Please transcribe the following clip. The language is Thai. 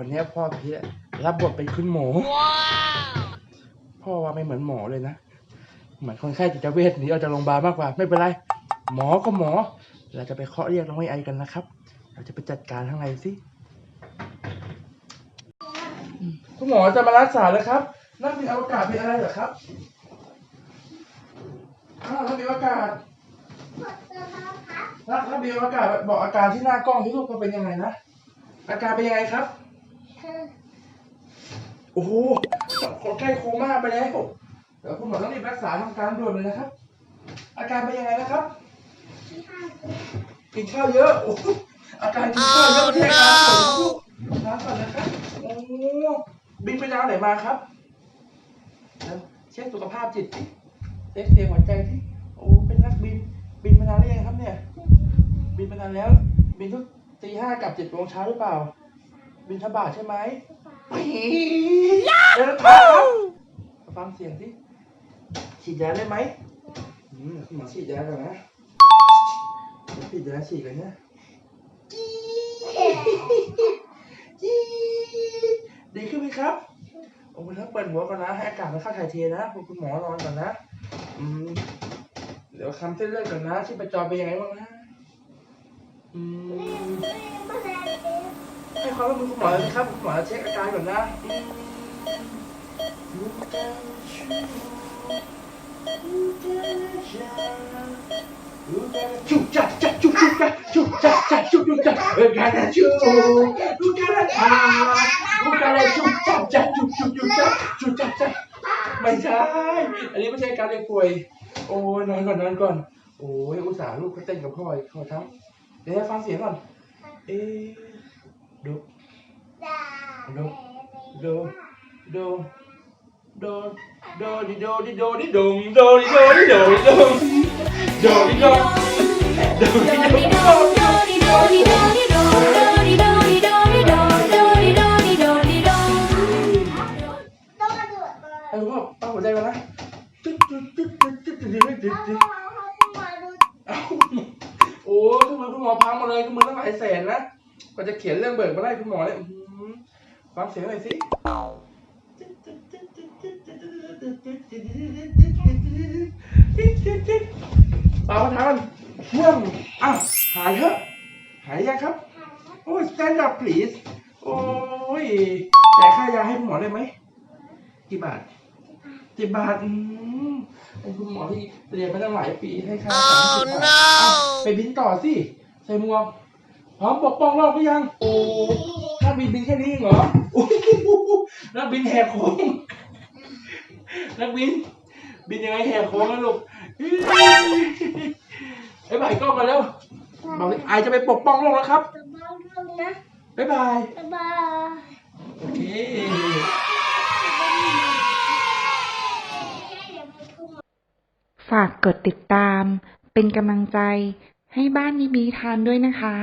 วันนี้พ่อกับพี่รับบทเป็นคุณหมอพ่อว่าไม่เหมือนหมอเลยนะ เหมือนคนไข้จิตเวชหนีออกจากโรงพยาบาลมากกว่า ไม่เป็นไร หมอก็หมอ เราจะไปเคาะเรียกน้องไอไอกันนะครับ เราจะไปจัดการข้างในสิอืมคุณหมอจะมารักษาเลยครับ นักบินอวกาศเป็นอะไรเหรอครับอ้าวนักบินอวกาศนักนักบินอวกาศบอกอาการที่หน้ากล้องที่ลูกว่าเป็นยังไงนะ อาการเป็นยังไงครับ โอ้โหคนใกล้โคม่าไปแล้วเดี๋ยวคุณหมอต้องรีบรักษาทำการด่วนเลยนะครับ อาการเป็นยังไงนะครับ กินข้าวเยอะโอ้โหอาการกินข้าวเยอะไม่อาการปวยนะลูกน้ำก่อนนะครับโอ้โหบินไปดาวไหนมาครับแล้วเช็คสุขภาพจิตสิเช็คเสียงหัวใจที่โอ้เป็นนักบิน บินมานานหรือยังครับเนี่ย บินมานานแล้ว บินทุกตีห้ากับเจ็ดโมงเช้าหรือเปล่า บินทบาทใช่ไหมปี๊ดเดินทางครับมาฟังเสียงสิฉีดยาได้ไหมอืมคุณหมอฉีดยาก่อนนะฉีดยาฉีดกันนะจี๊ดดีขึ้นไหมครับโอ้แล้วเปิดหัวก่อนนะ ให้อากาศมันเข้าถ่ายเทนะคุณคุณหมอนอนก่อนนะอืมเดี๋ยวคำเส้นเลือดก่อนนะที่ประจรเป็นยังไงบ้างนะอืมให้ ความร่วมมือคุณหมอเลยนะครับคุณหมอเช็คอาการก่อนนะจุกจักจักจุกจุกจักจุกจักจักจุกจุกจักเออการจุกลูกการอ่าลูกการจุกจักจักจุกจุกจุกจักจุกจักจักไม่ใช่ อันนี้ไม่ใช่การเรียกป่วย โอ้ยนอนก่อนนอนก่อน โอ้ยอุตส่าห์ลูกเขาเต้นกับพ่ออีกขอทั้งเดี๋ยวฟังเสียงก่อน เอ๊ะ ดูดูดูดูดูดูดิดูดิดูดิดุงดูดิดูดิดูดิดุงดูดิดูดูดิดูไอ้พ่อตั้งหัวใจก่อนนะตึ๊ดตึ๊ดตึ๊ดตึ๊ดตึ๊ดตึ๊ดตึ๊ดตึ๊ดเอ้าโอ้ทุกมือคุณหมอพังหมาเลยคุณมือตั้งหลายแสนนะ กว่าจะเขียนเรื่องเบิกมาได้คุณหมอเนี่ยอื้อหือฟังเสียงหน่อยสิปาประธานเชื่อมอ้าวหายเถอะหายยังครับ โอ้ย stand up please โอ้ยจ่ายค่ายาให้คุณหมอได้ไหม กี่บาทสิบบาทอืมเป็นคุณหมอที่เรียนมาตั้งหลายปีให้ค่าสามสิบบาทอะไปบินต่อสิ ใส่หมวก พร้อมปกป้องโลกหรือยัง โอ้นักบินบินแค่นี้เองเหรอโอ้โหนักบินแหกโค้งนักบิน บินยังไงแหกโค้งนะลูกไอ้บ่ายกล้องมาแล้วบอกเลยไอจะไปปกป้องโลกแล้วครับบ๊ายบายโอเคฝากกดติดตาม เป็นกำลังใจให้บ้านนิมิทานด้วยนะคะ